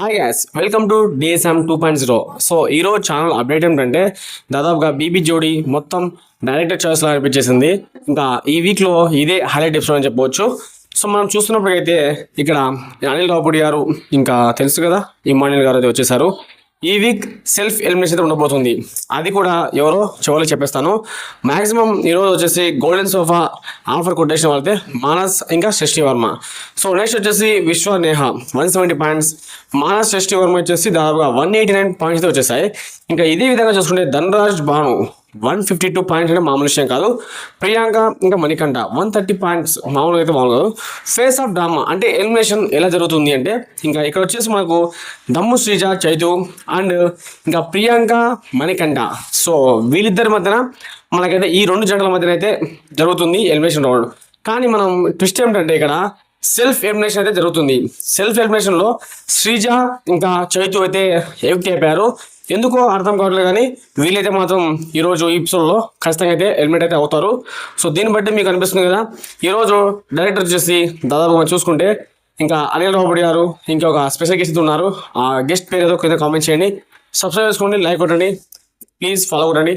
Hi guys welcome to DSM two point zero so ఈరోజు channel update ఏంటంటే దాదాపుగా BB జోడీ మొత్తం డైరెక్టర్ చాయిస్లో అనిపించేసింది. ఇంకా ఈ వీక్లో ఇదే హైలైట్ ఎపిసోడ్ అని చెప్పవచ్చు. సో మనం చూస్తున్నప్పటికైతే ఇక్కడ అనిల్ రావుపూడి గారు ఇంకా తెలుసు కదా ఇమానిల్ గారు అయితే వచ్చేసారు. ఈ వీక్ సెల్ఫ్ ఎలిమినేషన్ అయితే ఉండబోతుంది. అది కూడా ఎవరో చివరిలో చెప్పేస్తాను. మాక్సిమం ఈరోజు వచ్చేసి గోల్డెన్ సోఫా ఆఫర్ కొట్టేసిన వాళ్ళైతే మానస్ ఇంకా షష్ఠి వర్మ. సో నెక్స్ట్ వచ్చేసి Vishwa Neha one seventy points Maanas షష్ఠి వర్మ వచ్చేసి దాదాపుగా వన్ ఎయిటీ నైన్ పాయింట్స్ వచ్చేసాయి. ఇంకా ఇదే విధంగా చూసుకుంటే Dhanraj Bhanu one fifty two points అంటే మామూలు విషయం కాదు. ప్రియాంక ఇంకా మణికంఠ వన్ థర్టీ పాయింట్స్ మామూలుగా అయితే మామూలు కాదు. ఫేస్ ఆఫ్ డ్రామా అంటే ఎలిమినేషన్ ఎలా జరుగుతుంది అంటే ఇంకా ఇక్కడ వచ్చేసి మనకు దమ్ము శ్రీజ చైతు అండ్ ఇంకా ప్రియాంక మణికంఠ. సో వీళ్ళిద్దరి మధ్యన మనకైతే ఈ రెండు జంటల మధ్యన అయితే జరుగుతుంది ఎలిమినేషన్ రౌండ్ కానీ మనం ట్విస్ట్ ఏమిటంటే ఇక్కడ సెల్ఫ్ ఎలిమినేషన్ అయితే జరుగుతుంది. సెల్ఫ్ ఎలిమినేషన్లో శ్రీజ ఇంకా చైతు అయితే ఎవిక్ట్ అయిపోయారు. ఎందుకో అర్థం కావట్లేదు కానీ వీళ్ళైతే మాత్రం ఈరోజు ఈ ఎపిసోడ్లో ఖచ్చితంగా అయితే హెల్మెట్ అయితే అవుతారు. సో దీన్ని బట్టి మీకు అనిపిస్తుంది కదా ఈరోజు డైరెక్టర్ వచ్చేసి దాదాపు మనం చూసుకుంటే ఇంకా అనిల్ రాబడి గారు ఇంకొక స్పెషల్ గెస్ట్ ఉన్నారు. ఆ గెస్ట్ పేరు ఏదో కింద కామెంట్ చేయండి. సబ్స్క్రైబ్ చేసుకోండి లైక్ కొట్టండి. ప్లీజ్ ఫాలో కొట్టండి.